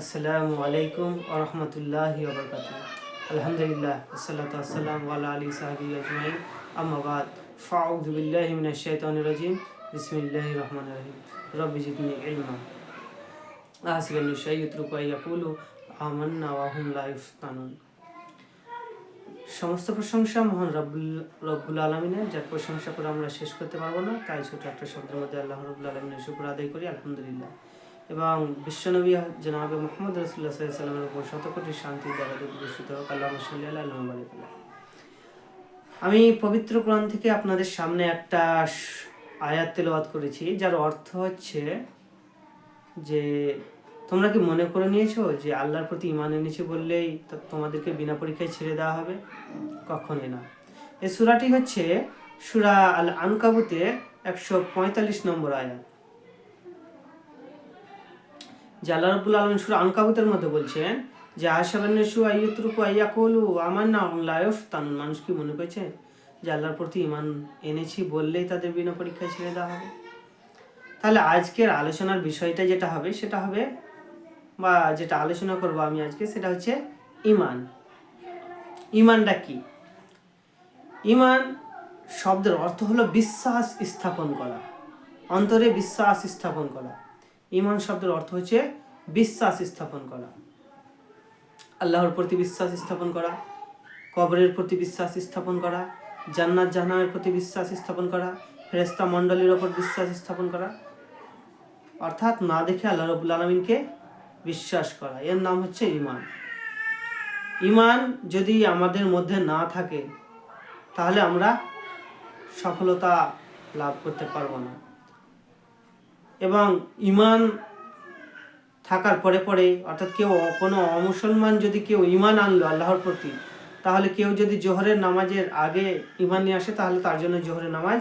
আসসালামু আলাইকুম ওরহমতুল্লাহ ওবরকাত আলহামদুলিল্লাহ, আসসালাতু আসসালাম ওয়ালা আলী সাহাবি আজমাইন। আম্মাবাদ ফাউযু বিল্লাহি মিনাশ শাইতানির রাজিম। বিসমিল্লাহির রহমানির রহিম। রব্বি ইলমা ইউতরুকু আইয়াকুলু আমান্না সমস্ত প্রশংসা মহান রব্বুল রব্বুল আলমিনের, যার প্রশংসা করে আমরা শেষ করতে পারব না। তাই ছোট একটা শব্দের মধ্যে আল্লাহ রব্বুল আলমিনের শুক্র আদায় করি, আলহামদুলিল্লাহ। এবং বিশ্বনবী জনাবে মোহাম্মদ রসুল্লাহ সাল্লামের উপর শত কোটি শান্তি দ্বারা প্রদর্শিত হোক। আল্লাহ সাল্লাহ আমি পবিত্র কোরআন থেকে আপনাদের সামনে একটা আয়াত তেলাওয়াত করেছি, যার অর্থ হচ্ছে যে, তোমরা কি মনে করে নিয়েছো যে আল্লাহর প্রতি ইমান এনেছে বললেই তোমাদেরকে বিনা পরীক্ষায় ছেড়ে দেওয়া হবে? কখনই না। এই সূরাটি হচ্ছে সূরা আল আনকাবুতের একশো পঁয়তাল্লিশ নম্বর আয়াত। যে আল্লাহ রব্বুল আলমিন সুরা আনকাবুতের মধ্যে বলছেন যে আশাবান্নসু আইয়ুতরুকু আইয়াকুলু আমার না লায়ফ তানুন মানুষ কি মনে করছে? যে আল্লাহর প্রতি ইমান এনেছি বললেই তাদের বিনা পরীক্ষায় ছেড়ে দেওয়া হবে। তাহলে আজকের আলোচনার বিষয়টা যেটা হবে, সেটা হবে বা যেটা আলোচনা করব আমি আজকে, সেটা হচ্ছে ইমান ইমানটা কি? ইমান শব্দের অর্থ হলো বিশ্বাস স্থাপন করা, অন্তরে বিশ্বাস স্থাপন করা। ইমান শব্দের অর্থ হচ্ছে বিশ্বাস স্থাপন করা। আল্লাহর প্রতি বিশ্বাস স্থাপন করা, কবরের প্রতি বিশ্বাস স্থাপন করা, জান্নাত জাহান্নামের প্রতি বিশ্বাস স্থাপন করা ফেরেস্তা মণ্ডলীর ওপর বিশ্বাস স্থাপন করা, অর্থাৎ না দেখে আল্লাহ রবুল আলমিনকে বিশ্বাস করা। এর নাম হচ্ছে ইমান ইমান যদি আমাদের মধ্যে না থাকে, তাহলে আমরা সফলতা লাভ করতে পারব না। এবং ইমান থাকার পরে পরে, অর্থাৎ কেউ কোনো অমুসলমান যদি কেউ ইমান আনলো আল্লাহর প্রতি, তাহলে কেউ যদি জোহরের নামাজের আগে ইমান নিয়ে আসে, তাহলে তার জন্য জোহরের নামাজ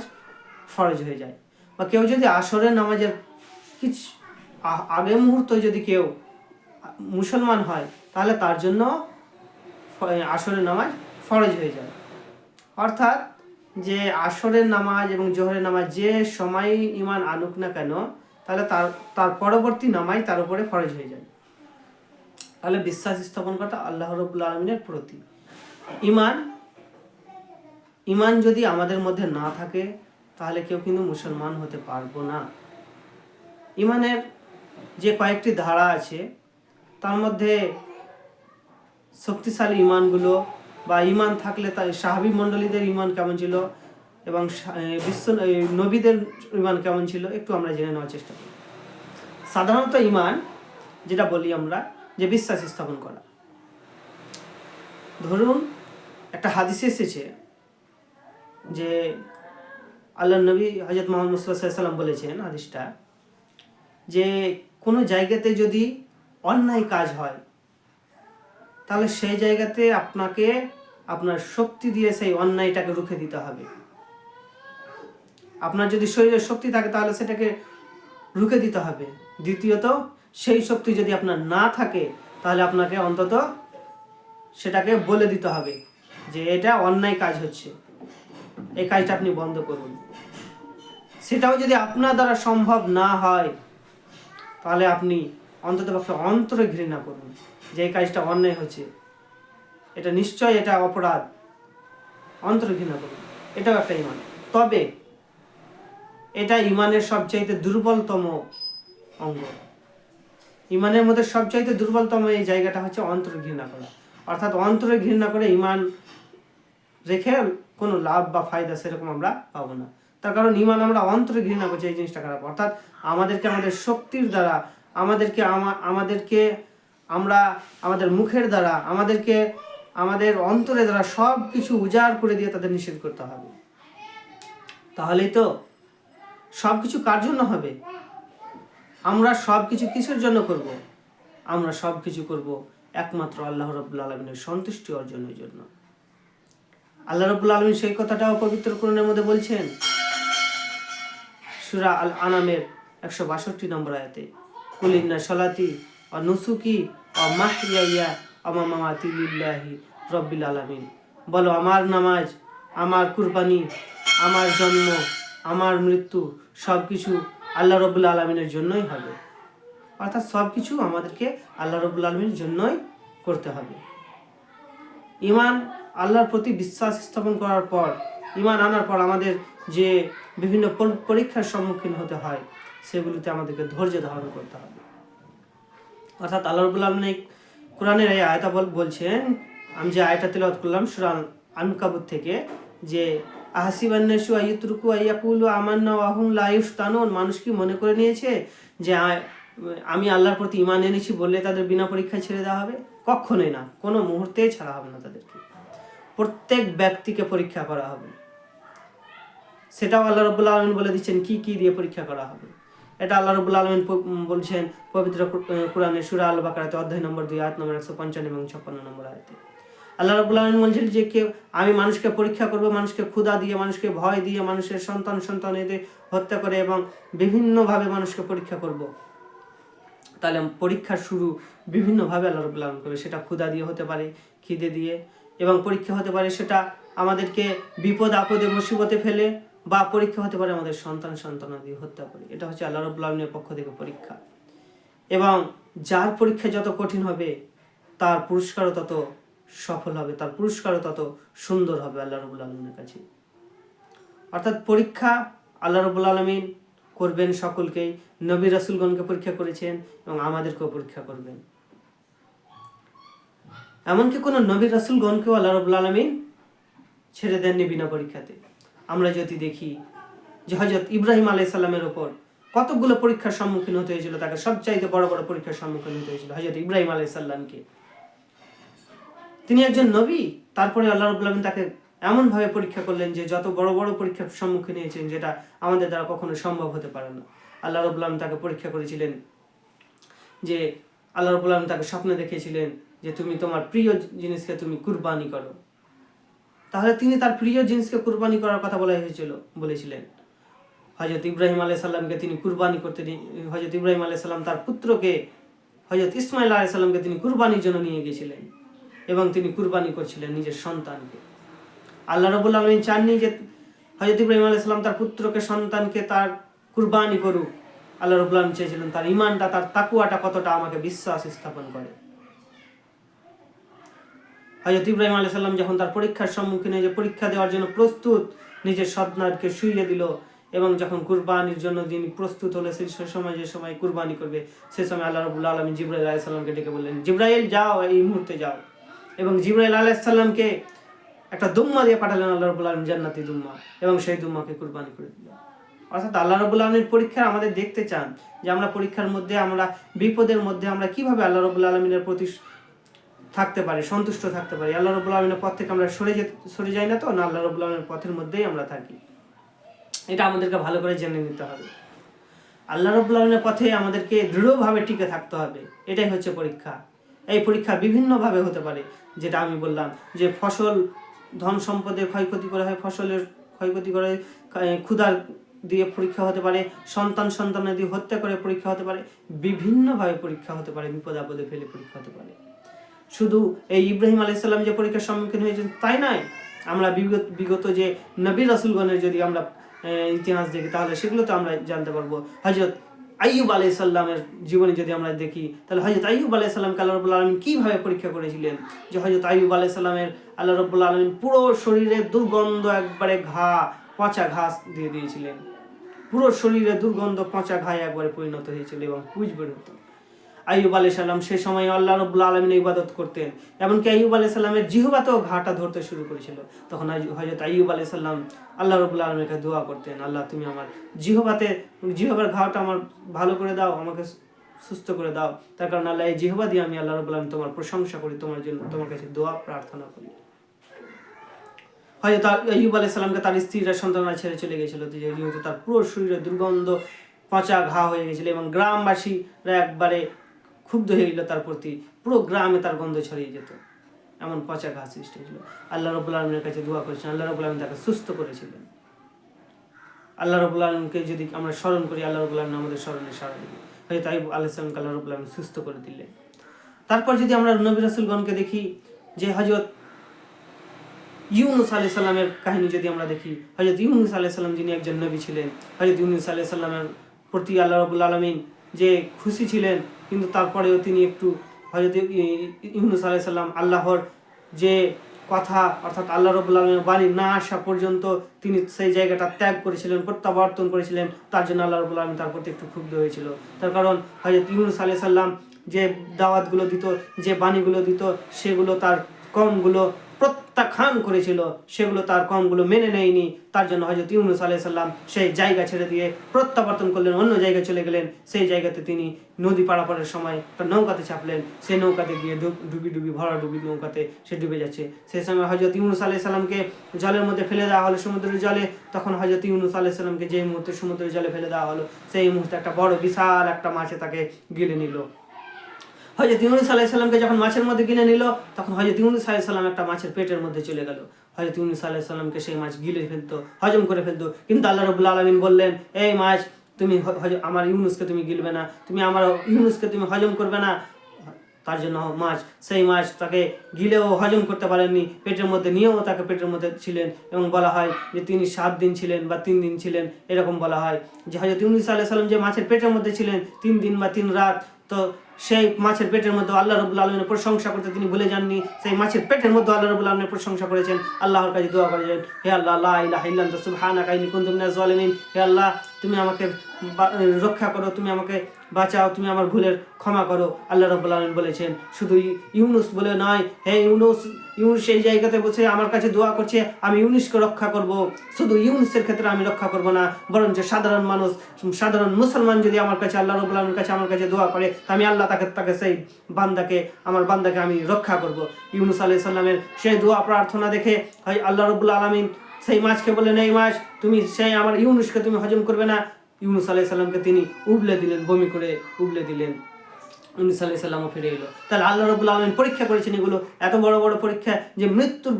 ফরজ হয়ে যায়। বা কেউ যদি আসরের নামাজের কিছু আগে মুহূর্তে যদি কেউ মুসলমান হয়, তাহলে তার জন্য আসরের নামাজ ফরজ হয়ে যায়। অর্থাৎ যে আসরের নামাজ এবং জোহরের নামাজ যে সময় ইমান আনুক না কেন তাহলে তার তার পরবর্তী নামাই তার উপরে ফরজ হয়ে যায়। তাহলে বিশ্বাস স্থাপন করা আল্লাহ রবুল্লা আলমিনের প্রতি। ইমান ইমান যদি আমাদের মধ্যে না থাকে, তাহলে কেউ কিন্তু মুসলমান হতে পারব না। ইমানের যে কয়েকটি ধারা আছে, তার মধ্যে শক্তিশালী ইমানগুলো বা ইমান থাকলে তাই সাহাবি মণ্ডলীদের ইমান কেমন ছিল? এবং বিশ্ব নবীদের ইমান কেমন ছিল একটু আমরা জেনে নেওয়ার চেষ্টা করি। সাধারণত ইমান, যেটা বলি আমরা, যে বিশ্বাস স্থাপন করা। ধরুন, একটা হাদিসে এসেছে যে আল্লাহ নবী হজরত মোহাম্মদ সাল্লাম বলেছেন, হাদিসটা, যে কোনো জায়গাতে যদি অন্যায় কাজ হয়, তাহলে সেই জায়গাতে আপনাকে আপনার শক্তি দিয়ে সেই অন্যায়টাকে রুখে দিতে হবে। আপনার যদি শরীরে শক্তি থাকে তাহলে সেটাকে রুখে দিতে হবে। দ্বিতীয়ত, সেই শক্তি যদি আপনার না থাকে, তাহলে আপনাকে অন্তত সেটাকে বলে দিতে হবে যে এটা অন্যায় কাজ হচ্ছে। এই কাজটা আপনি বন্ধ করুন। সেটাও যদি আপনার দ্বারা সম্ভব না হয়, তাহলে আপনি অন্ততপক্ষে অন্তরে ঘৃণা করুন যে এই কাজটা অন্যায় হচ্ছে। এটা নিশ্চয় এটা অপরাধ। অন্তরে ঘৃণা করুন। এটাও একটা ইমান তবে এটা ইমানের সবচাইতে দুর্বলতম অঙ্গ। ইমানের মধ্যে সবচাইতে দুর্বলতম এই জায়গাটা হচ্ছে অন্তর ঘৃণা করা। অর্থাৎ অন্তরে ঘৃণা করে ইমান রেখে কোনো লাভ বা ফায়দা সেরকম আমরা পাবো না। তার কারণ ইমান আমরা অন্তরে ঘৃণা করছি, এই জিনিসটা খারাপ। অর্থাৎ আমাদেরকে আমাদের শক্তির দ্বারা, আমাদেরকে আমাদেরকে আমরা আমাদের মুখের দ্বারা, আমাদেরকে আমাদের অন্তরের দ্বারা সব কিছু উজাড় করে দিয়ে তাদের নিষেধ করতে হবে। তাহলেই তো সব কিছু কার জন্য হবে? আমরা সব কিছু কিসের জন্য করব? আমরা সব কিছু করব একমাত্র আল্লাহ রব্বুল আলমিনের সন্তুষ্টি অর্জনের জন্য। আল্লাহ রব্বুল আলমিন সেই কথাটাও পবিত্র কোরআনের মধ্যে বলছেন, সুরা আল আনামের একশো বাষট্টি নম্বর আয়াতে কুলিন্না সলাতি অ নুসুকি অ মাহিয়া অমামাতি লিল্লাহি রব্বিল আলামিন। বলো, আমার নামাজ, আমার কুরবানি, আমার জন্ম আমার মৃত্যু সব কিছু আল্লাহ রব্বুল আলমিনের জন্যই হবে। অর্থাৎ সব কিছু আমাদেরকে আল্লাহ রবুল আলমীর জন্যই করতে হবে। ইমান আল্লাহর প্রতি বিশ্বাস স্থাপন করার পর ইমান আনার পর আমাদের যে বিভিন্ন পরীক্ষার সম্মুখীন হতে হয়, সেগুলিতে আমাদেরকে ধৈর্য ধারণ করতে হবে। অর্থাৎ আল্লাহ রবুল আলমী কোরআনের এই আয়তা বলছেন, আমি যে আয়টা তেলাওয়াত করলাম সুরান আনকাবুত থেকে, যে আহাসিবান্নাসু আইয়ুতরুকু আইয়াকুলু আমান্না ওয়াহুম লাইফ তানুন মানুষ কি মনে করে নিয়েছে যে আমি আল্লাহর প্রতি ইমান এনেছি বললে তাদের বিনা পরীক্ষায় ছেড়ে দেওয়া হবে? কখনোই না। কোনো মুহূর্তেই ছাড়া হবে না তাদেরকে। প্রত্যেক ব্যক্তিকে পরীক্ষা করা হবে। সেটাও আল্লাহ রবুল্লা আলমিন বলে দিচ্ছেন, কি কি দিয়ে পরীক্ষা করা হবে? এটা আল্লাহ রবুল্লা আলমিন বলছেন, পবিত্র কোরআনের সুরা আল বাকারাতে অধ্যায় নম্বর দুই, আয়াত নম্বর একশো পঞ্চান্ন এবং ছাপ্পান্ন নম্বর আয়াতে। আল্লাহ রবুল্লা আলমিন বলছেন যে কেউ, আমি মানুষকে পরীক্ষা করব, মানুষকে ক্ষুধা দিয়ে, মানুষকে ভয় দিয়ে, মানুষের সন্তান সন্তান এদের হত্যা করে এবং বিভিন্নভাবে মানুষকে পরীক্ষা করব। তাহলে পরীক্ষার শুরু বিভিন্নভাবে আল্লাহ রবুল্লা আলম করবে। সেটা ক্ষুধা দিয়ে হতে পারে, খিদে দিয়ে এবং পরীক্ষা হতে পারে, সেটা আমাদেরকে বিপদ, আপদে, মুসিবতে ফেলে বা পরীক্ষা হতে পারে আমাদের সন্তান সন্তান সন্তানাদি হত্যা করে। এটা হচ্ছে আল্লাহ রবুল্লা আলমের পক্ষ থেকে পরীক্ষা। এবং যার পরীক্ষা যত কঠিন হবে, তার পুরস্কারও তত সফল হবে, তার পুরস্কারও তত সুন্দর হবে আল্লাহ রবুল্লা আলমের কাছে। অর্থাৎ পরীক্ষা আল্লাহ রবুল আলমিন করবেন সকলকেই নবী রাসুলগণকে পরীক্ষা করেছেন এবং আমাদেরকেও পরীক্ষা করবেন। এমনকি কোনো নবী রাসুলগণকেও আল্লাহ রবুল আলমিন ছেড়ে দেননি বিনা পরীক্ষাতে। আমরা যদি দেখি যে হজরত ইব্রাহিম আলাই সাল্লামের ওপর কতগুলো পরীক্ষার সম্মুখীন হতে হয়েছিল, তাকে সবচাইতে বড় বড় পরীক্ষার সম্মুখীন হতে হয়েছিল হজরত ইব্রাহিম আলাই সাল্লামকে তিনি একজন নবী, তারপরে আল্লাহ রবুল আলমিন তাকে এমনভাবে পরীক্ষা করলেন যে যত বড় বড় পরীক্ষার সম্মুখীন হয়েছেন, যেটা আমাদের দ্বারা কখনো সম্ভব হতে পারে না। আল্লাহ রবুল আলম তাকে পরীক্ষা করেছিলেন যে আল্লাহ রবুল আলম তাকে স্বপ্নে দেখেছিলেন যে তুমি তোমার প্রিয় জিনিসকে তুমি কুরবানি করো। তাহলে তিনি তার প্রিয় জিনিসকে কুরবানি করার কথা বলা হয়েছিল, বলেছিলেন। হজরত ইব্রাহিম আলাই সাল্লামকে তিনি কুরবানি করতে হজরত ইব্রাহিম আলাই সাল্লাম তার পুত্রকে হজরত ইসমাইল আলাই সাল্লামকে তিনি কুরবানির জন্য নিয়ে গেছিলেন এবং তিনি কুরবানি করছিলেন নিজের সন্তানকে। আল্লাহ রবুল আলমিন চাননি যে হজরত ইব্রাহিম আলাই সাল্লাম তার পুত্রকে, সন্তানকে তার কুরবানি করুক। আল্লাহ রবুল আলম চেয়েছিলেন তার ইমানটা তার তাকুয়াটা কতটা আমাকে বিশ্বাস স্থাপন করে। হজরত ইব্রাহিম আলাই সাল্লাম যখন তার পরীক্ষার সম্মুখীন হয়ে যে পরীক্ষা দেওয়ার জন্য প্রস্তুত, নিজের সন্তানকে শুইয়ে দিল এবং যখন কুরবানির জন্য তিনি প্রস্তুত হলে সেই সময় যে সময় কুরবানি করবে, সে সময় আল্লাহ রবুল্লা আলমী জিব্রাইল আলাহ সাল্লামকে ডেকে বললেন, জিব্রাইল, যাও, এই মুহূর্তে যাও। এবং জিব্রাইল আলাহ সাল্লামকে একটা দুম্মা দিয়ে পাঠালেন আল্লাহ রবুল্লা আলম জান্নাতি দুম্মা, এবং সেই দুম্মাকে কুরবানি করে দিল অর্থাৎ আল্লাহ রবুল্লা আলমীর পরীক্ষা আমাদের দেখতে চান যে আমরা পরীক্ষার মধ্যে, আমরা বিপদের মধ্যে আমরা কীভাবে আল্লাহ রবুল্লা আলমিনের প্রতি থাকতে পারি, সন্তুষ্ট থাকতে পারি? আল্লাহ রবুল আলমিনের পথ থেকে আমরা সরে যেতে, সরে যাই না তো? না, আল্লাহ রবুল আলমিনের পথের মধ্যেই আমরা থাকি। এটা আমাদেরকে ভালো করে জেনে নিতে হবে। আল্লাহ রবুল আলমিনের পথে আমাদেরকে দৃঢ়ভাবে টিকে থাকতে হবে। এটাই হচ্ছে পরীক্ষা। এই পরীক্ষা বিভিন্নভাবে হতে পারে যেটা আমি বললাম যে ফসল ধন সম্পদের ক্ষয়ক্ষতি করা হয় ফসলের ক্ষয়ক্ষতি করে আহ, ক্ষুধার দিয়ে পরীক্ষা হতে পারে সন্তান সন্তানের দিয়ে হত্যা করে পরীক্ষা হতে পারে বিভিন্নভাবে পরীক্ষা হতে পারে বিপদ আপদে ফেলে পরীক্ষা হতে পারে। শুধু এই ইব্রাহিম আলাইসাল্লাম যে পরীক্ষার সম্মুখীন হয়েছেন তাই নয় আমরা বিগত বিগত যে নবী রাসুলগণের যদি আমরা ইতিহাস দেখি তাহলে সেগুলো তো আমরা জানতে পারব। হজরত আইয়ুব আলাই সাল্লামের জীবনে যদি আমরা দেখি, তাহলে হজরত আইয়ুব আলাই সাল্লামকে আল্লাহ রবুল্লা আলমিন কীভাবে পরীক্ষা করেছিলেন? যে হজরত আইয়ুব আলাই সাল্লামের আল্লাহ রবুল্লা আলমিন পুরো শরীরে দুর্গন্ধ একবারে ঘা, পচা ঘাস দিয়ে দিয়েছিলেন। পুরো শরীরে দুর্গন্ধ, পচা ঘায়ে একবারে পরিণত হয়েছিল এবং কুচ বের হতো। আইয়ুব আলাই সাল্লাম সে সময় আল্লাহ রবুল্লা আলমিন ইবাদত করতেন। এমনকি আইয়ুব আলাই সাল্লামের জিহবাতেও ঘাটা ধরতে শুরু করেছিল। তখন হজরত আইয়ুব আলাই সাল্লাম আল্লাহ রবুল্লা আলমীকে দোয়া করতেন, আল্লাহ, তুমি আমার জিহবাতে জিহবার ঘাটা আমার ভালো করে দাও, আমাকে সুস্থ করে দাও। তার কারণ আল্লাহ এই জিহবা দিয়ে আমি আল্লাহ রবুল্লা আলম তোমার প্রশংসা করি, তোমার জন্য তোমার কাছে দোয়া প্রার্থনা করি। হয়তো আইয়ুব আলাই সাল্লামকে তার স্ত্রীরা, সন্তানরা ছেড়ে চলে গেছিল। যেহেতু তার পুরো শরীরে দুর্গন্ধ পচা ঘা হয়ে গেছিল এবং গ্রামবাসীরা একবারে ক্ষুব্ধ হয়ে গেল, তার প্রতি পুরো গ্রামে তার গন্ধ ছড়িয়ে যেত। এমন পচা ঘা সৃষ্টি হয়েছিল। আল্লাহ রবুল আলমের কাছে দোয়া করেছেন, আল্লাহ রবুল আলম তাকে সুস্থ করেছিলেন। আল্লাহ রবুল আলমকে যদি আমরা স্মরণ করি, আল্লাহ রবুল আলম আমাদের স্মরণে সারা দিবে হয়তো তাই আল্লাহ সালামকে আল্লাহ রবুল আলম সুস্থ করে দিলেন। তারপর যদি আমরা নবী রাসুলগণকে দেখি, যে হজরত ইউনুস আলাই সাল্লামের কাহিনী যদি আমরা দেখি হজরত ইউনুস আলাই সাল্লাম যিনি একজন নবী ছিলেন হজরত ইউনুস আলাই সাল্লামের প্রতি আল্লাহ রবুল আলমিন যে খুশি ছিলেন কিন্তু তারপরেও তিনি একটু হজরত ইউনুস আলাইসাল্লাম আল্লাহর যে কথা অর্থাৎ আল্লাহ রবুল্লা আলমের বাণী না আসা পর্যন্ত তিনি সেই জায়গাটা ত্যাগ করেছিলেন, প্রত্যাবর্তন করেছিলেন, তার জন্য আল্লাহ রবুল্লা আলম তার প্রতি একটু ক্ষুব্ধ হয়েছিল। তার কারণ হজরত ইউনুস আলাই সাল্লাম যে দাওয়াতগুলো দিত, যে বাণীগুলো দিত, সেগুলো তার কমগুলো প্রত্যাখ্যান করেছিল, সেগুলো তার কমগুলো মেনে নেয়নি। তার জন্য হজরত ইউনুস আলাই সাল্লাম সেই জায়গা ছেড়ে দিয়ে প্রত্যাবর্তন করলেন, অন্য জায়গায় চলে গেলেন। সেই জায়গাতে তিনি নদী পারাপারের সময় তার নৌকাতে চাপলেন। সেই নৌকাতে গিয়ে ডুব- ডুবি ভরা ডুবি নৌকাতে সে ডুবে যাচ্ছে। সেই সময় হজরত ইউনুস আলাই সাল্লামকে জলের মধ্যে ফেলে দেওয়া হলো সমুদ্রের জলে। তখন হজরত ইউনুস আলাই সাল্লামকে যে মুহূর্তে সমুদ্রের জলে ফেলে দেওয়া হলো, সেই মুহূর্তে একটা বড় বিশাল একটা মাছে তাকে গিলে নিল। হজরত ইউনুস আলাইহিস সাল্লামকে যখন মাছের মধ্যে কিনে নিল, তখন হজরত ইউনুস আলাইহিস সাল্লাম একটা মাছের পেটের মধ্যে চলে গেল। হজরত ইউনুস আলাইহিস সাল্লামকে সেই মাছ গিলে ফেলতো, হজম করে ফেলতো। কিন্তু আল্লাহ রবুল্লা আলমিন বললেন, এই মাছ, তুমি আমার ইউনুসকে তুমি গিলবে না, তুমি আমার ইউনুসকে তুমি হজম করবে না। তার জন্য মাছ, সেই মাছ তাকে গিলেও হজম করতে পারেননি, পেটের মধ্যে নিয়েও তাকে পেটের মধ্যে ছিলেন এবং বলা হয় যে তিনি সাত দিন ছিলেন বা তিন দিন ছিলেন, এরকম বলা হয়। যে হজরত ইউনুস আলাইহিস সাল্লাম যে মাছের পেটের মধ্যে ছিলেন, তিন দিন বা তিন রাত, তো সেই মাছের পেটের মধ্যে আল্লাহ রবুল্লা আলমের প্রশংসা করতে তিনি ভুলে যাননি। সেই মাছের পেটের মধ্যে আল্লাহ রবুল্লা আলমের প্রশংসা করেছেন। আল্লাহর কাছে দোয়া করেছেন হে আল্লাহ আল্লাহ হে আল্লাহ তুমি আমাকে রক্ষা করো, তুমি আমাকে বাঁচাও, তুমি আমার ভুলের ক্ষমা করো, আল্লাহ রব্বুল আলমিন বলেছেন। শুধু ইউনুস বলে নয়, হে ইউনুস ইউনুস সেই জায়গাতে বসে আমার কাছে দোয়া করছে, আমি ইউনুসকে রক্ষা করব। শুধু ইউনুসের ক্ষেত্রে আমি রক্ষা করব না, বরঞ্চ সাধারণ মানুষ সাধারণ মুসলমান যদি আমার কাছে, আল্লাহ রব্বুল আলমীর কাছে আমার কাছে দোয়া করে, আমি আল্লাহ তাকে তাকে সেই বান্দাকে, আমার বান্দাকে আমি রক্ষা করব। ইউনুস আলাইহিস সাল্লামের সেই দোয়া প্রার্থনা দেখে, হয় আল্লাহ রব্বুল আলমিন সেই মাছকে বললেন, এই মাছ, তুমি সেই আমার ইউনুসকে তুমি হজম করবে না। ইউনুস আলাইহিস সাল্লামকে তিনি উবলে দিলেন, বমি করে উবলে দিলেন। ইউনুস আলাইহিস সাল্লামও ফিরে এলো। তাহলে আল্লাহ রবুল্লা আলমিন পরীক্ষা করেছেন এগুলো, এত বড় বড় পরীক্ষা যে মৃত্যুর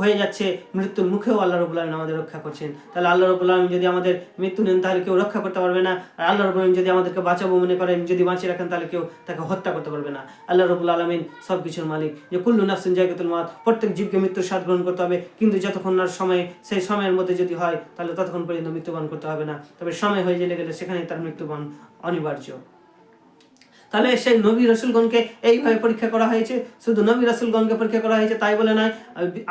হয়ে যাচ্ছে, মৃত্যুর মুখেও আল্লাহ রবুল্লা আলমিন আমাদের রক্ষা করছেন। তাহলে আল্লাহ রবুল্লা আলমিন যদি আমাদের মৃত্যু নেন, তাহলে কেউ রক্ষা করতে পারবে না। আর আল্লাহ রবুল্লা আলমিন যদি আমাদেরকে বাঁচাবো মনে করেন, যদি বাঁচিয়ে রাখেন, তাহলে কেউ তাকে হত্যা করতে পারবে না। আল্লাহ রবুল্লা আলমিন সব কিছুর মালিক। যে কুল্লু নাফসিন জায়গাতুল মাত প্রত্যেক জীবকে মৃত্যুর স্বাদ গ্রহণ করতে হবে, কিন্তু যতক্ষণ না সময়, সেই সময়ের মধ্যে যদি হয়, তাহলে ততক্ষণ পর্যন্ত মৃত্যুবরণ করতে হবে না। তবে সময় হয়ে গেলে গেলে সেখানে তার মৃত্যুবরণ অনিবার্য। তাহলে সেই নবী রসুলগণকে এইভাবে পরীক্ষা করা হয়েছে। শুধু নবী রসুলগণকে পরীক্ষা করা হয়েছে, তাই বলে নয়,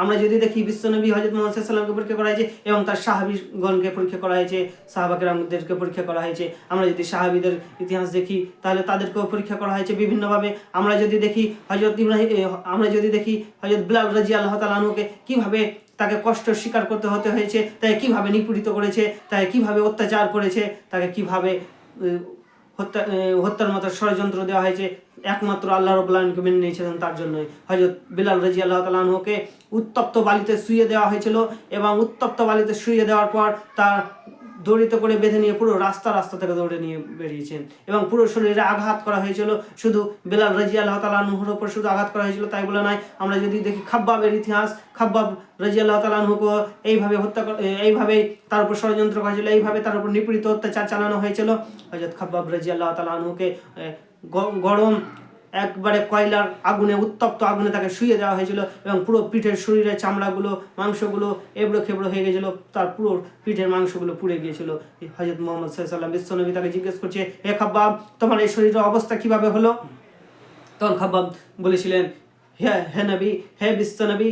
আমরা যদি দেখি বিশ্ব নবী হজরত মোহাম্মদ সাল্লামকে পরীক্ষা করা হয়েছে এবং তার সাহাবিগণকে পরীক্ষা করা হয়েছে, সাহাবাকেরামদেরকে পরীক্ষা করা হয়েছে, আমরা যদি সাহাবিদের ইতিহাস দেখি, তাহলে তাদেরকেও পরীক্ষা করা হয়েছে বিভিন্নভাবে। আমরা যদি দেখি হজরত ইব্রাহিম আমরা যদি দেখি হজরত বিলাল রাজি আল্লাহ তালুকে কীভাবে তাকে কষ্ট স্বীকার করতে হতে হয়েছে, তাকে কীভাবে নিপীড়িত করেছে, তাকে কীভাবে অত্যাচার করেছে, তাকে কীভাবে হত্যা হত্যার মতো ষড়যন্ত্র দেওয়া হয়েছে। একমাত্র আল্লাহ রবুল্লাহকে মেনে নিয়েছিলেন তার জন্যই। হজরত বিলাল রাজি আল্লাহ তালাহকে উত্তপ্ত বালিতে শুয়ে দেওয়া হয়েছিল এবং উত্তপ্ত বালিতে শুয়ে দেওয়ার পর তার দড়িত করে বেঁধে নিয়ে পুরো রাস্তা রাস্তা থেকে দৌড়ে নিয়ে বেরিয়েছেন এবং পুরো শরীরে আঘাত করা হয়েছিল। শুধু বেলাল রাজি আল্লাহ তালাহুর ওপর শুধু আঘাত করা হয়েছিল তাই বলে নয় আমরা যদি দেখি খাব্বাবের ইতিহাস খাব্বাব রাজি আল্লাহ তালাহুকে এইভাবে হত্যা কর- এ, এইভাবে তার উপর ষড়যন্ত্র করা হয়েছিল এইভাবে তার উপর নিপীড়িত অত্যাচার চালানো হয়েছিল। হজরত খাব্বাব রাজি আল্লাহ তালাহুকে গরম একবারে কয়লার আগুনে, উত্তপ্ত আগুনে তাকে শুয়ে দেওয়া হয়েছিল এবং পুরো পিঠের শরীরের চামড়াগুলো, মাংসগুলো এবড়ো খেবড়ো হয়ে গেছিল। তার পুরো পিঠের মাংসগুলো পুড়ে গিয়েছিল। হজরত মোহাম্মদ সাল্লাম বিশ্বনবী তাকে জিজ্ঞেস করছে হে খাব্বাব, তোমার এই শরীরের অবস্থা কীভাবে হলো? তখন খাব্বাব বলেছিলেন, হে হে নবী, হে বিশ্বনবী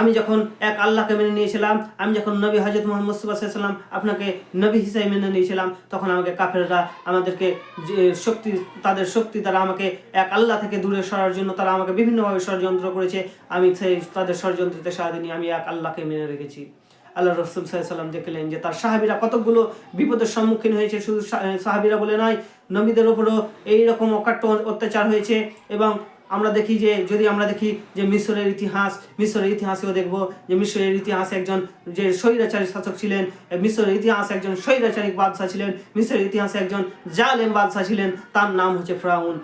আমি যখন এক আল্লাহকে মেনে নিয়েছিলাম, আমি যখন নবী হজরত মোহাম্মদ সাল্লাম আপনাকে নবী হিসেবে মেনে নিয়েছিলাম, তখন আমাকে কাফেররা আমাদেরকে শক্তি, তাদের শক্তি তারা আমাকে এক আল্লাহ থেকে দূরে সরার জন্য তারা আমাকে বিভিন্নভাবে ষড়যন্ত্র করেছে। আমি সেই, তাদের ষড়যন্ত্রতে সারাদিন আমি এক আল্লাহকে মেনে রেখেছি। আল্লাহ রসুল সাল্লাম দেখলেন যে তার সাহাবিরা কতগুলো বিপদের সম্মুখীন হয়েছে, শুধু সাহাবিরা বলে নয়, নবীদের ওপরও এইরকম অকাট্য অত্যাচার হয়েছে এবং আমরা দেখি যে, যদি আমরা দেখি যে মিশরের ইতিহাস, মিশরের ইতিহাসেও দেখব যে মিশরের ইতিহাসে একজন যে স্বৈরাচারী শাসক ছিলেন, মিশরের ইতিহাসে একজন স্বৈরাচারিক বাদশাহ ছিলেন, মিশরের ইতিহাসে একজন জালেম বাদশাহ ছিলেন, তার নাম হচ্ছে ফ্রাউন।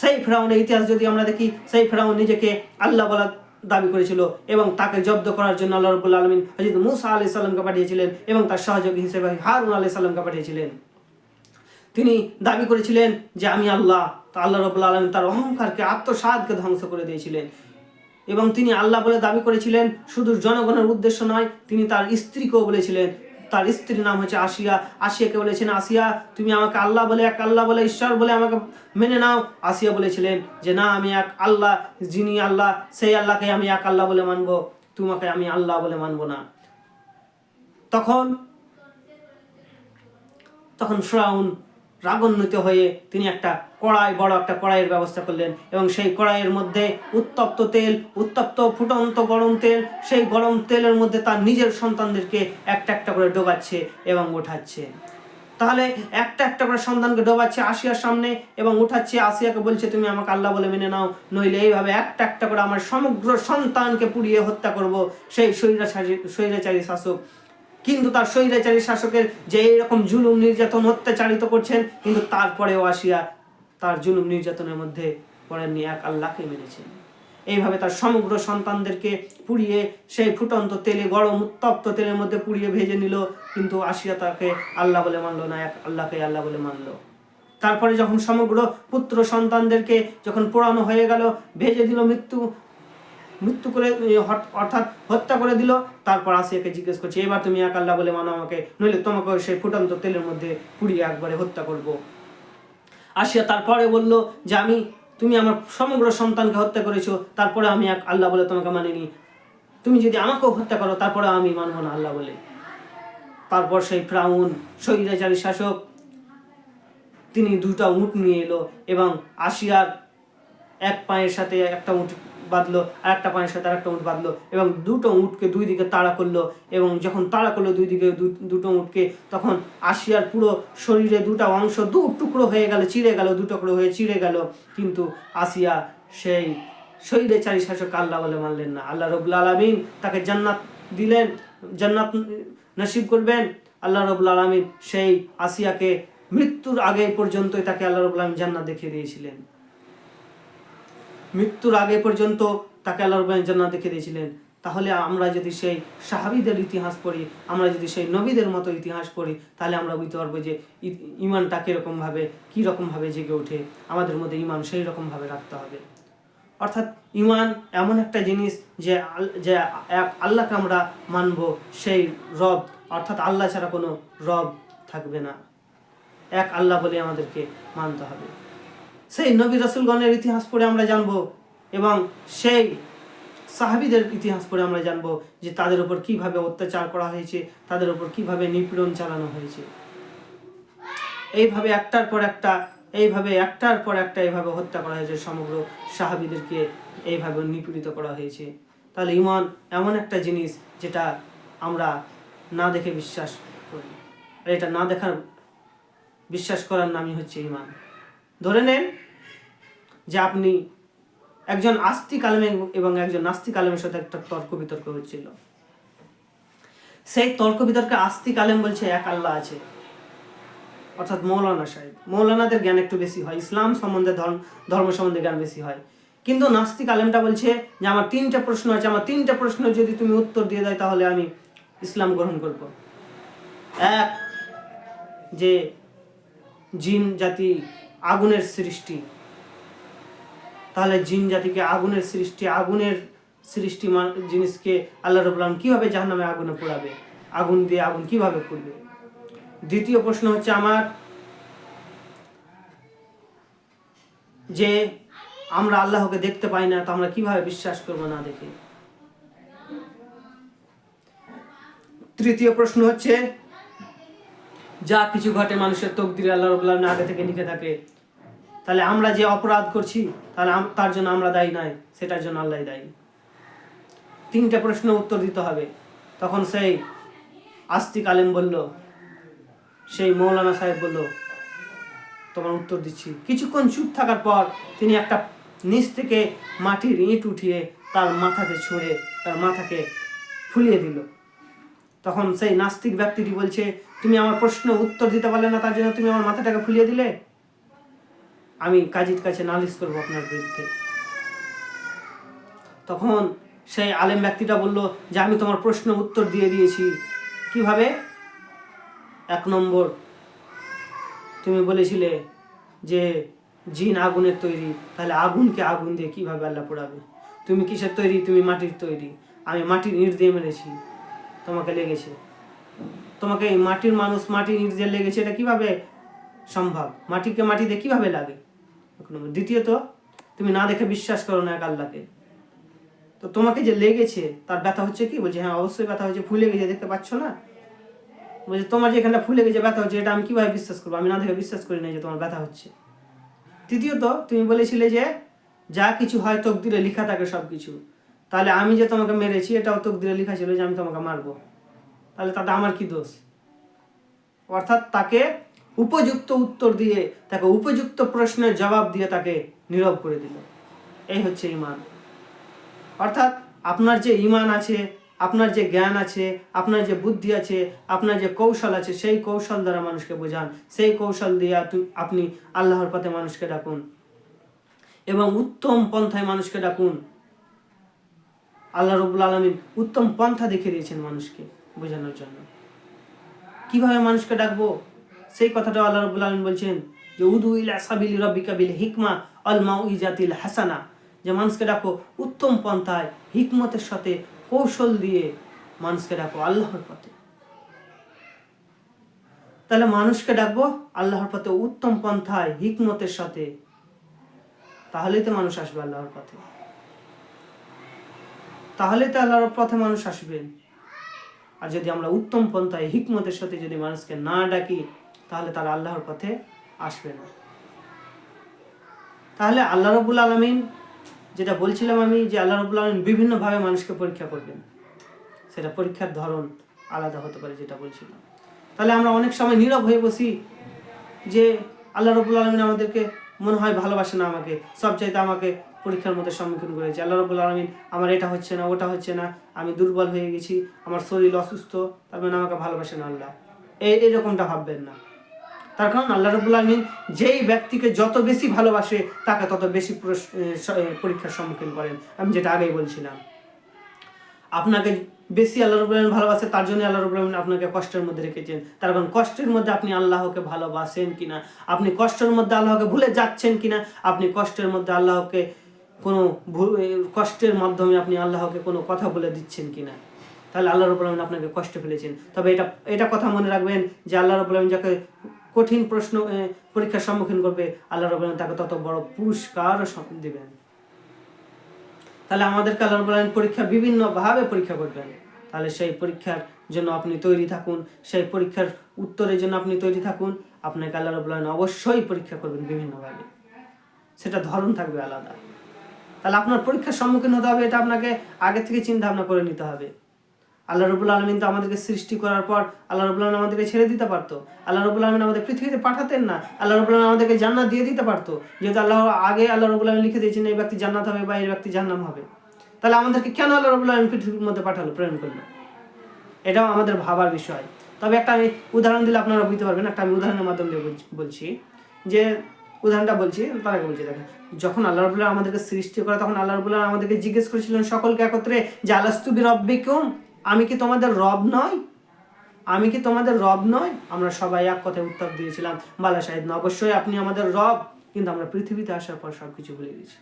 সেই ফ্রাউনের ইতিহাস যদি আমরা দেখি, সেই ফ্রাউন নিজেকে আল্লাহ বলা দাবি করেছিল এবং তাকে জব্দ করার জন্য আল্লাহ রবুল্লা আলমিন হজরত মুসা আলি সাল্লামকে পাঠিয়েছিলেন এবং তার সহযোগী হিসেবে হারুন আলি সাল্লামকে পাঠিয়েছিলেন। তিনি দাবি করেছিলেন যে আমি আল্লাহ আল্লাহ রবুল্লা আলমিন তার অহংকারকে, আত্মসাদকে ধ্বংস করে দিয়েছিলেন। এবং তিনি আল্লাহ বলে দাবি করেছিলেন, শুধু জনগণের উদ্দেশ্য নয়, তিনি তার স্ত্রীকেও বলেছিলেন। তার স্ত্রীর নাম হচ্ছে আসিয়া। আসিয়াকে বলেছেন, আসিয়া, তুমি আমাকে আল্লাহ বলে, এক আল্লাহ বলে, ঈশ্বর বলে আমাকে মেনে নাও। আসিয়া বলেছিলেন যে, না, আমি এক আল্লাহ, যিনি আল্লাহ, সেই আল্লাহকে আমি এক আল্লাহ বলে মানবো। তোমাকে আমি আল্লাহ বলে মানবো না। তখন তখন ফ্রাউন রাগান্বিত হয়ে তিনি একটা কড়াই, বড় একটা কড়াইয়ের ব্যবস্থা করলেন এবং সেই কড়াইয়ের মধ্যে উত্তপ্ত তেল, উত্তপ্ত ফুটন্ত গরম তেল, সেই গরম তেলের মধ্যে তার নিজের সন্তানদেরকে একটা একটা করে ডোবাচ্ছে এবং ওঠাচ্ছে তাহলে একটা একটা করে সন্তানকে ডোবাচ্ছে আসিয়ার সামনে এবং উঠাচ্ছে আসিয়াকে বলছে, তুমি আমাকে আল্লাহ বলে মেনে নাও, নইলে এইভাবে একটা একটা করে আমার সমগ্র সন্তানকে পুড়িয়ে হত্যা করব। সেই স্বৈরাচারী স্বৈরাচারী শাসক কিন্তু তার স্বৈরাচারী শাসকের যে এইরকম জুলুম নির্যাতন অত্যাচারিত করছেন, কিন্তু তারপরেও আসিয়া তার জুলুম নির্যাতনের মধ্যে পড়েননি, এক আল্লাহকে মেনেছেন এইভাবে তার সমগ্র সন্তানদেরকে পুড়িয়ে সেই ফুটন্ত তেলে, গরম, উত্তপ্ত তেলের মধ্যে পুড়িয়ে ভেজে নিল, কিন্তু আসিয়া তাকে আল্লাহ বলে মানলো না, এক আল্লাহকে আল্লাহ বলে মানলো। তারপরে যখন সমগ্র পুত্র সন্তানদেরকে যখন পোড়ানো হয়ে গেল, ভেজে দিল মৃত্যু মৃত্যু করে অর্থাৎ হত্যা করে দিল, তারপর আসিয়াকে জিজ্ঞেস করছে, এবার তুমি এক আল্লাহ বলে মানো আমাকে, নইলে তোমাকে সেই ফুটন্ত তেলের মধ্যে পুড়িয়ে একবারে হত্যা করব। আসিয়া তারপরে বলল যে, আমি, তুমি আমার সমগ্র সন্তানকে হত্যা করেছ, তারপরে আমি এক আল্লাহ বলে তোমাকে মানিনি। তুমি যদি আমাকেও হত্যা করো, তারপরে আমি মানবো না আল্লাহ বলে। তারপর সেই ফ্রাউন, স্বৈরাচারী শাসক, তিনি দুটা উট নিয়ে এলো এবং আসিয়ার এক পায়ের সাথে একটা উট বাঁধলো আর একটা পায়ের সাথে আর একটা উট বাঁধলো এবং দুটো উটকে দুই দিকে তাড়া করল এবং যখন তাড়া করল দুই দিকে দুটো উটকে, তখন আসিয়ার পুরো শরীরে দুটো অংশ দু টুকরো হয়ে গেল চিড়ে গেল, দু টুকরো হয়ে চিড়ে গেল। কিন্তু আসিয়া সেই শরীরে চারি শাসক আল্লাহ বলে মানলেন না। আল্লাহ রবুল আলমিন তাকে জান্নাত দিলেন, জান্নাত নসিব করবেন। আল্লাহ রবুল আলমিন সেই আসিয়াকে মৃত্যুর আগে পর্যন্তই তাকে আল্লাহ রবুল আলমিন জান্নাত দেখিয়ে দিয়েছিলেন। মৃত্যুর আগে পর্যন্ত তাকে আল্লাহ রব্বানি জান্নাত দেখে দিয়েছিলেন। তাহলে আমরা যদি সেই সাহাবিদের ইতিহাস পড়ি, আমরা যদি সেই নবীদের মতো ইতিহাস পড়ি, তাহলে আমরা বুঝতে পারব যে ইমানটা কীরকমভাবে কীরকমভাবে জেগে ওঠে। আমাদের মধ্যে ইমান সেই রকমভাবে রাখতে হবে। অর্থাৎ ইমান এমন একটা জিনিস যে যে এক আল্লাহকে আমরা মানব, সেই রব, অর্থাৎ আল্লাহ ছাড়া কোনো রব থাকবে না। এক আল্লাহ বলে আমাদেরকে মানতে হবে। সেই নবী রসুলগণের ইতিহাস পড়ে আমরা জানব এবং সেই সাহাবিদের ইতিহাস পড়ে আমরা জানব যে তাদের উপর কীভাবে অত্যাচার করা হয়েছে, তাদের উপর কীভাবে নিপীড়ন চালানো হয়েছে। এইভাবে একটার পর একটা, এইভাবে একটার পর একটা এইভাবে হত্যা করা হয়েছে, সমগ্র সাহাবিদেরকে এইভাবে নিপীড়িত করা হয়েছে। তাহলে ইমান এমন একটা জিনিস যেটা আমরা না দেখে বিশ্বাস করি। আর এটা না দেখার, বিশ্বাস করার নামই হচ্ছে ইমান। ধরে নেন যে আপনি একজন আস্তিক আলেম এবং একজন নাস্তিক আলেমের সাথে একটা তর্ক বিতর্ক হচ্ছিল সেই তর্ক বিতর্কে আস্তিক আলেম বলছে, এক আল্লাহ আছে। অর্থাৎ মৌলানা সাহেব। মৌলানাদের জ্ঞান একটু বেশি হয়, ইসলাম সম্বন্ধে ধর্ম ধর্ম সম্বন্ধে জ্ঞান বেশি হয়। কিন্তু নাস্তিক আলেমটা বলছে যে, আমার তিনটা প্রশ্ন আছে, আমার তিনটা প্রশ্ন যদি তুমি উত্তর দিয়ে দেয় তাহলে আমি ইসলাম গ্রহণ করব। এক, যে জিন জাতি আগুনের সৃষ্টি। তাহলে জিন জাতিকে আগুনের সৃষ্টি আগুনের সৃষ্টি জিনিসকে আল্লাহ রবুল্লাম কীভাবে জাহান্নামে আগুনে পোড়াবে? আগুন দিয়ে আগুন কীভাবে পুড়বে? দ্বিতীয় প্রশ্ন হচ্ছে আমার যে আমরা আল্লাহকে দেখতে পাই না, তো আমরা কীভাবে বিশ্বাস করব না দেখে? তৃতীয় প্রশ্ন হচ্ছে, যা কিছু ঘটে মানুষের তকদির আল্লাহ রবুল্লাহ আগে থেকে লিখে থাকে তাহলে আমরা যে অপরাধ করছি, তাহলে তার জন্য আমরা দায়ী নাই, সেটার জন্য আল্লাহ দায়ী। তিনটে প্রশ্ন উত্তর দিতে হবে। তখন সেই আস্তিক আলেম বলল, সেই মৌলানা সাহেব বলল, তোমার উত্তর দিচ্ছি। কিছুক্ষণ চুপ থাকার পর তিনি একটা নিচ থেকে মাটির ইঁট উঠিয়ে তার মাথাতে ছুঁড়ে, তার মাথাকে ফুলিয়ে দিল। তখন সেই নাস্তিক ব্যক্তিটি বলছে, তুমি আমার প্রশ্ন উত্তর দিতে পারলে না, তার জন্য তুমি আমার মাথাটাকে ফুলিয়ে দিলে? আমি কাজীর কাছে নালিশ করব আপনার বিরুদ্ধে। তখন সেই আলেম ব্যক্তিটা বলল যে, আমি তোমার প্রশ্ন উত্তর দিয়ে দিয়েছি। কীভাবে? এক নম্বর, তুমি বলেছিলে যে, জিন আগুনের তৈরি, তাহলে আগুনকে আগুন দিয়ে কীভাবে আল্লাহ পোড়াবে? তুমি কিসের তৈরি? তুমি মাটির তৈরি। আমি মাটির ইট দিয়ে মেরেছি। তোমাকে লেগেছে। তোমাকে এই মাটির মানুষ মাটি দিয়ে লেগেছে, এটা কীভাবে সম্ভব? মাটিকে মাটিতে কীভাবে লাগে। দ্বিতীয়ত, তুমি না দেখে বিশ্বাস করো না এক আল্লাহকে। তো তোমাকে যে লেগেছে, তার ব্যথা হচ্ছে কি? বলছে হ্যাঁ অবশ্যই ব্যথা হচ্ছে ফুলে গেছে, দেখতে পাচ্ছ না? বলছে, তোমার যে এখানটা ফুলে গেছে, ব্যথা হচ্ছে, এটা আমি কীভাবে বিশ্বাস করব? আমি না দেখে বিশ্বাস করি না যে তোমার ব্যথা হচ্ছে। তৃতীয়ত, তুমি বলেছিলে যে, যা কিছু হয় তকদিরে লেখা থাকে সব কিছু তাহলে আমি যে তোমাকে মেরেছি, এটাও তকদিরে লেখা ছিল যে আমি তোমাকে মারবো। তাহলে তাতে আমার কি দোষ? অর্থাৎ তাকে উপযুক্ত উত্তর দিয়ে তাকে উপযুক্ত প্রশ্নের জবাব দিয়ে তাকে নীরব করে দিল। এই হচ্ছে ইমান। অর্থাৎ আপনার যে ইমান আছে, আপনার যে জ্ঞান আছে, আপনার যে বুদ্ধি আছে, আপনার যে কৌশল আছে, সেই কৌশল দ্বারা মানুষকে বোঝান। সেই কৌশল দিয়ে আপনি আল্লাহর পথে মানুষকে ডাকুন। এবং উত্তম পন্থায় মানুষকে ডাকুন। আল্লাহ রবুল আলমিন উত্তম পন্থা দেখিয়ে দিয়েছেন মানুষকে বোঝানোর জন্য। কীভাবে মানুষকে ডাকবো? সেই কথাটা আল্লাহ রবুল আলমিন বলছেন যে, উদু ইলা সাবিলি রব্বিকা বিল হিকমা আল মাউইজাতিল হাসানা। যে, মানুষকে ডাকো উত্তম পন্থায়, হিকমতের সাথে কৌশল দিয়ে মানুষকে ডাকো আল্লাহর পথে। তাহলে মানুষকে ডাকবো আল্লাহর পথে উত্তম পন্থায়, হিকমতের সাথে, তাহলেই তো মানুষ আসবে আল্লাহর পথে। তাহলে তো আল্লাহর পথে মানুষ আসবেন। আর যদি আমরা উত্তম পন্থায়, হিকমতের সাথে যদি মানুষকে না ডাকি তাহলে তারা আল্লাহর পথে আসবে না। তাহলে আল্লাহ রবুল আলমিন যেটা বলছিলাম আমি যে আল্লাহ রবুল আলমিন বিভিন্নভাবে মানুষকে পরীক্ষা করবেন, সেটা পরীক্ষার ধরন আলাদা হতে পারে যেটা বলছিলাম। তাহলে আমরা অনেক সময় নীরব হয়ে বসি যে আল্লাহ রবুল আলমিন আমাদেরকে মনে হয় ভালোবাসে না আমাকে সব চাইতে আমাকে পরীক্ষার মধ্যে সম্মুখীন করেছে। আল্লাহ রবুল আলমিন, আমার এটা হচ্ছে না, ওটা হচ্ছে না, আমি দুর্বল হয়ে গেছি, আমার শরীর অসুস্থ, তার মানে আমাকে ভালোবাসে না আল্লাহ। এই এরকমটা ভাববেন না। তার কারণ আল্লাহ রবুল আলমিন যেই ব্যক্তিকে যত বেশি ভালোবাসে, তাকে তত বেশি পরীক্ষার সম্মুখীন করেন। আমি যেটা আগেই বলছিলাম। আপনাকে বেশি আল্লাহ রবুল ভালোবাসে, তার জন্য আল্লাহ রবুল আলমিন আপনাকে কষ্টের মধ্যে রেখেছেন। তার কারণ কষ্টের মধ্যে আপনি আল্লাহকে ভালোবাসেন কিনা, আপনি কষ্টের মধ্যে আল্লাহকে ভুলে যাচ্ছেন কিনা, আপনি কষ্টের মধ্যে আল্লাহকে কোনো কষ্টের মাধ্যমে আপনি আল্লাহকে কোনো কথা বলে দিচ্ছেন কিনা, তাহলে আল্লাহ রবুল আলমিন আপনাকে কষ্ট ফেলেছেন। তবে এটা এটা কথা মনে রাখবেন যে আল্লাহ রবুল আলমিন যাকে কঠিন প্রশ্ন পরীক্ষার সম্মুখীন করবে আল্লাহ আলমিন, তাকে তত বড় পুরস্কার দেবেন। তাহলে আমাদেরকে আল্লাহ আলমিন পরীক্ষা বিভিন্নভাবে পরীক্ষা করবেন। তাহলে সেই পরীক্ষার জন্য আপনি তৈরি থাকুন, সেই পরীক্ষার উত্তরের জন্য আপনি তৈরি থাকুন, আপনাকে আল্লাহ রবুল অবশ্যই পরীক্ষা করবেন বিভিন্নভাবে। সেটা ধরন থাকবে আলাদা। তাহলে আপনার পরীক্ষার সম্মুখীন হতে হবে, এটা আপনাকে আগে থেকে চিন্তা ভাবনা করে নিতে হবে। আল্লাহ রবুল আলমিন তো আমাদেরকে সৃষ্টি করার পর আল্লাহ রবুল আলমিন আমাদেরকে ছেড়ে দিতে পারতো। আল্লাহ রবুল আলমিন আমাদের পৃথিবীতে পাঠাতেন না। আল্লাহ রবুল আলমিন আমাদেরকে জান্নাত দিয়ে দিতে পারতো। যেহেতু আল্লাহ আগে আল্লাহ রবুল আলমিন লিখে দিয়েছেন, এই ব্যক্তি জান্নাত হবে বা এই ব্যক্তি জান্নাম হবে। তাহলে আমাদেরকে কেন আল্লাহ রবুল আলমিন পৃথিবীর মধ্যে পাঠালো, প্রেরণ করল? এটাও আমাদের ভাবার বিষয়। তবে একটা আমি উদাহরণ দিলে আপনারা বুঝতে পারবেন, একটা আমি উদাহরণের মাধ্যমে দিয়ে বলছি- যে উদাহরণটা বলছি, তার আগে বলছি, দেখেন। যখন আল্লাহ রবুল্লাহ আমাদেরকে সৃষ্টি করে, তখন আল্লাহ রবুল্লাহ আমাদেরকে জিজ্ঞেস করেছিলেন সকলকে একত্রে যে আলাস্তুবি রব্বিকুম আমি কি তোমাদের রব নয় আমি কি তোমাদের রব নয় আমরা সবাই এক কথায় উত্তর দিয়েছিলাম, বালা সাহেব না, অবশ্যই আপনি আমাদের রব, কিন্তু আমরা পৃথিবীতে আসার পর সবকিছু ভুলে গেছি।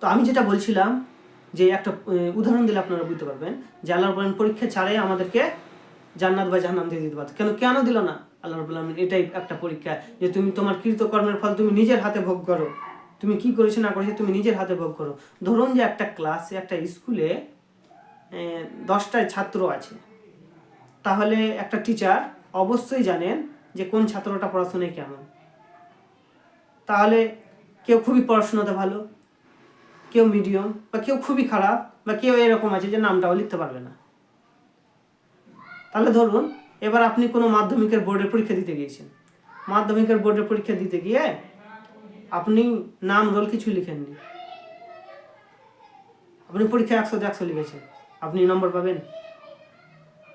তো আমি যেটা বলছিলাম, যে একটা উদাহরণ দিলে আপনারা বুঝতে পারবেন, যে আল্লাহ রবুল্লাহ পরীক্ষা ছাড়াই আমাদেরকে জান্নাত বা জাহান্নাম দিয়ে দিতে পারতো। কেন কেন দিল না? আল্লাহ রবুল্লাহ এটাই একটা পরীক্ষা, যে তুমি তোমার কৃতকর্মের ফল তুমি নিজের হাতে ভোগ করো। তুমি কি করেছ না করেছ তুমি নিজের হাতে ভোগ করো। ধরুন যে একটা ক্লাসে একটা স্কুলে দশটায় ছাত্র আছে। তাহলে একটা টিচার অবশ্যই জানেন যে কোন ছাত্রটা পড়াশোনায় কেমন। তাহলে কেউ খুবই পড়াশোনাতে ভালো, কেউ মিডিয়াম বা কেউ খুবই খারাপ, বা কেউ এরকম আছে যে নামটাও লিখতে পারবে না। তাহলে ধরুন, এবার আপনি কোনো মাধ্যমিকের বোর্ডের পরীক্ষা দিতে গিয়েছেন। মাধ্যমিকের বোর্ডের পরীক্ষা দিতে গিয়ে আপনি নাম রোল কিছু লিখেননি। আপনি পরীক্ষা একশো একশো লিখেছেন। আপনি নম্বর পাবেন?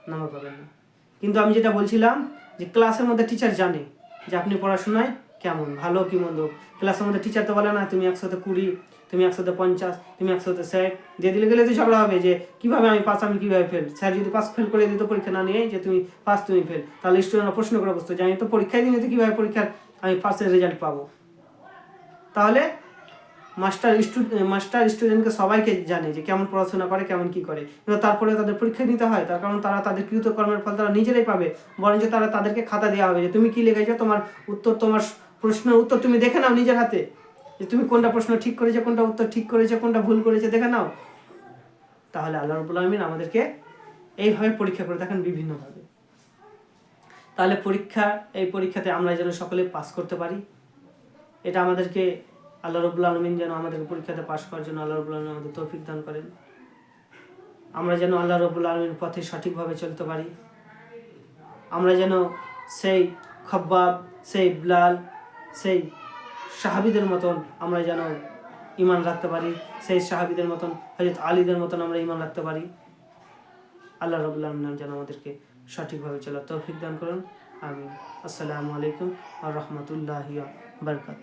নম্বর পাবেন না। কিন্তু আমি যেটা বলছিলাম যে ক্লাসের মধ্যে টিচার জানে যে আপনি পড়াশোনায় কেমন, ভালো কি মন্দ। ক্লাসের মধ্যে টিচার তো বলে না, তুমি একশোতে কুড়ি, তুমি একশোতে পঞ্চাশ, তুমি একশোতে ষাট। দিয়ে দিলে গেলে তো ঝগড়া হবে যে, কীভাবে আমি পাস আমি কীভাবে ফেল স্যার যদি পাস ফেল করে দিত পরীক্ষা না নিয়ে যে, তুমি পাস তুমি ফেল তাহলে স্টুডেন্টরা প্রশ্ন করে বসতো যে, আমি তো পরীক্ষায় দিনে তো কীভাবে পরীক্ষার আমি পাসের রেজাল্ট পাবো? তাহলে মাস্টার স্টুডেন্ট মাস্টার স্টুডেন্টকে সবাইকে জানে যে কেমন পড়াশোনা করে, কেমন কি করে। কিন্তু তারপরে তাদের পরীক্ষা নিতে হয়, তার কারণ তারা তাদের কৃতকর্মের ফল তারা নিজেরাই পাবে। বরঞ্চ তারা তাদেরকে খাতা দেওয়া হবে যে, তুমি কি লিখেছো? তোমার উত্তর, তোমার প্রশ্নের উত্তর তুমি দেখে নাও নিজের হাতে। যে, তুমি কোনটা প্রশ্ন ঠিক করেছ, কোনটা উত্তর ঠিক করেছ, কোনটা ভুল করেছ, দেখে নাও। তাহলে আল্লাহ রবুল আলমিন আমাদেরকে এইভাবে পরীক্ষা করে দেখেন বিভিন্নভাবে। তাহলে পরীক্ষা, এই পরীক্ষাতে আমরা যেন সকলে পাস করতে পারি। এটা আমাদেরকে আল্লাহ রবুল্লা আলমিন যেন আমাদেরকে পরীক্ষাতে পাশ করার জন্য আল্লাহ রবুল্লা আলমিন আমাদের তৌফিক দান করেন। আমরা যেন আল্লাহ রবুল্লা আলমীর পথে সঠিকভাবে চলতে পারি। আমরা যেন সেই খব্বাব, সেই বিলাল, সেই সাহাবিদের মতন আমরা যেন ইমান রাখতে পারি, সেই সাহাবিদের মতন হজরত আলীদের মতন আমরা ইমান রাখতে পারি। আল্লাহ রবুল্লা আলমিন যেন আমাদেরকে সঠিকভাবে চলার তৌফিক দান করুন। আমি আসসালামু আলাইকুম আর রহমতুল্লাহ বারকাত